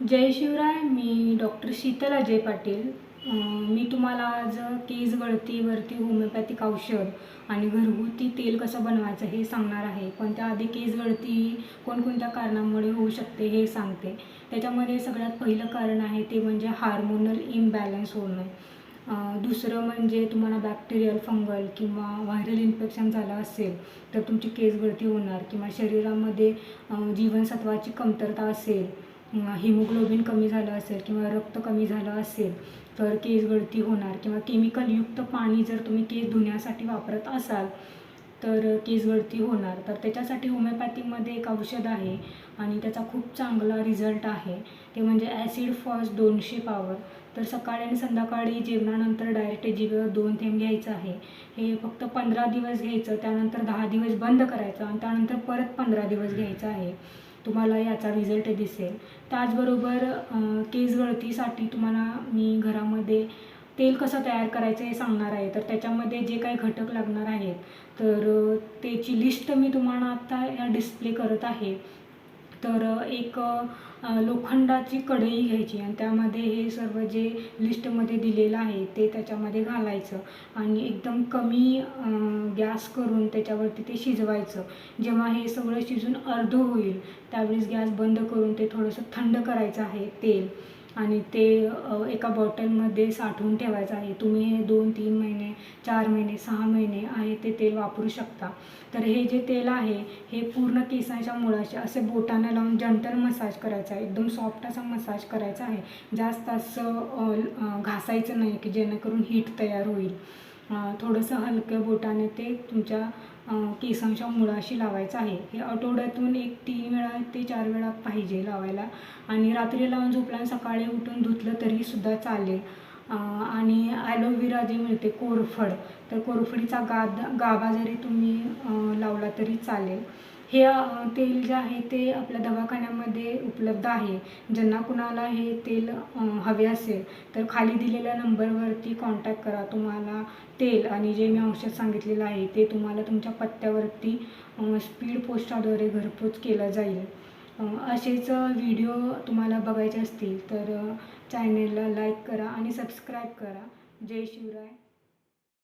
जय शिवराय मी डॉक्टर शीतल अजय पाटील. मी तुम्हाला आज केस गळतीवरती होमिओपॅथिक औषध आणि घरगुती तेल कसं बनवायचं हे सांगणार आहे. पण त्याआधी केस गळती कोणकोणत्या कारणामुळे होऊ शकते हे सांगते. त्याच्यामध्ये सगळ्यात पहिलं कारण आहे ते म्हणजे हार्मोनल इम्बॅलन्स होणं. दुसरं म्हणजे तुम्हाला बॅक्टेरियल फंगल किंवा व्हायरल इन्फेक्शन झालं असेल तर तुमची केस गळती होणार किंवा शरीरामध्ये जीवनसत्वाची कमतरता असेल हिमोग्लोबिन कमी झालं असेल किंवा रक्त कमी झालं असेल तर केस गळती होणार किंवा केमिकलयुक्त पाणी जर तुम्ही केस धुण्यासाठी वापरत असाल तर केस गळती होणार. तर त्याच्यासाठी होमिओपॅथीमध्ये एक औषध आहे आणि त्याचा खूप चांगला रिझल्ट आहे. ते म्हणजे ॲसिड फॉस दोनशे पावर तर सकाळी आणि संध्याकाळी जेवणानंतर डायरेक्ट जिभेवर दोन थेंब घ्यायचं आहे. हे फक्त पंधरा दिवस घ्यायचं त्यानंतर दहा दिवस बंद करायचं आणि त्यानंतर परत पंधरा दिवस घ्यायचं आहे. तुम्हाला याचा रिझल्ट दिसेल. त्याचबरोबर केस गळतीसाठी तुम्हाला मी घरामध्ये तेल कसं तयार करायचं हे सांगणार आहे. तर त्याच्यामध्ये जे काही घटक लागणार आहेत तर त्याची लिस्ट मी तुम्हाला आत्ता या डिस्प्ले करत आहे. तर एक लोखंडाची कढई घ्यायची आणि त्यामध्ये हे सर्व जे लिस्टमध्ये दिलेलं आहे ते त्याच्यामध्ये घालायचं. आणि एकदम कमी गॅस करून त्याच्यावरती ते शिजवायचं. जेव्हा हे सगळं शिजून अर्ध होईल त्यावेळेस गॅस बंद करून ते थोडंसं थंड करायचं आहे तेल. आणि ते एका बॉटलमध्ये साठवून ठेवायचं आहे. तुम्ही हे दोन तीन महिने चार महिने सहा महिने आहे ते तेल वापरू शकता. तर हे जे तेल आहे हे पूर्ण केसांच्या मुळाशी असे बोटानं लावून जंटल मसाज करायचा आहे. एकदम सॉफ्ट असा मसाज करायचा आहे. जास्त असं घासायचं नाही की जेणेकरून हीट तयार होईल. थोडंसं हलक्या बोटाने ते तुमच्या केसांच्या मुळाशी लावायचं आहे. हे आठवड्यातून एक तीन वेळा ते चार वेळा पाहिजे लावायला. आणि रात्री लावून झोपल्यानं सकाळी उठून धुतलं तरीसुद्धा चालेल. आणि ॲलोवेरा जे मिळते कोरफड. तर कोरफडीचा गाद गाभा जरी तुम्ही लावला तरी चालेल. हे तेल जे आहे ते आपल्या दवाखान्यामध्ये उपलब्ध आहे. ज्यांना कुणाला हे तेल हवे असेल तर खाली दिलेल्या नंबरवरती कॉन्टॅक्ट करा. तुम्हाला तेल आणि जे मी औषध सांगितलेलं आहे ते तुम्हाला तुमच्या पत्त्यावरती स्पीड पोस्टाद्वारे घरपोच केलं जाईल. असेच व्हिडिओ तुम्हाला बघायचे असतील तर चॅनेलला लाईक करा आणि सबस्क्राईब करा. जय शिवराय.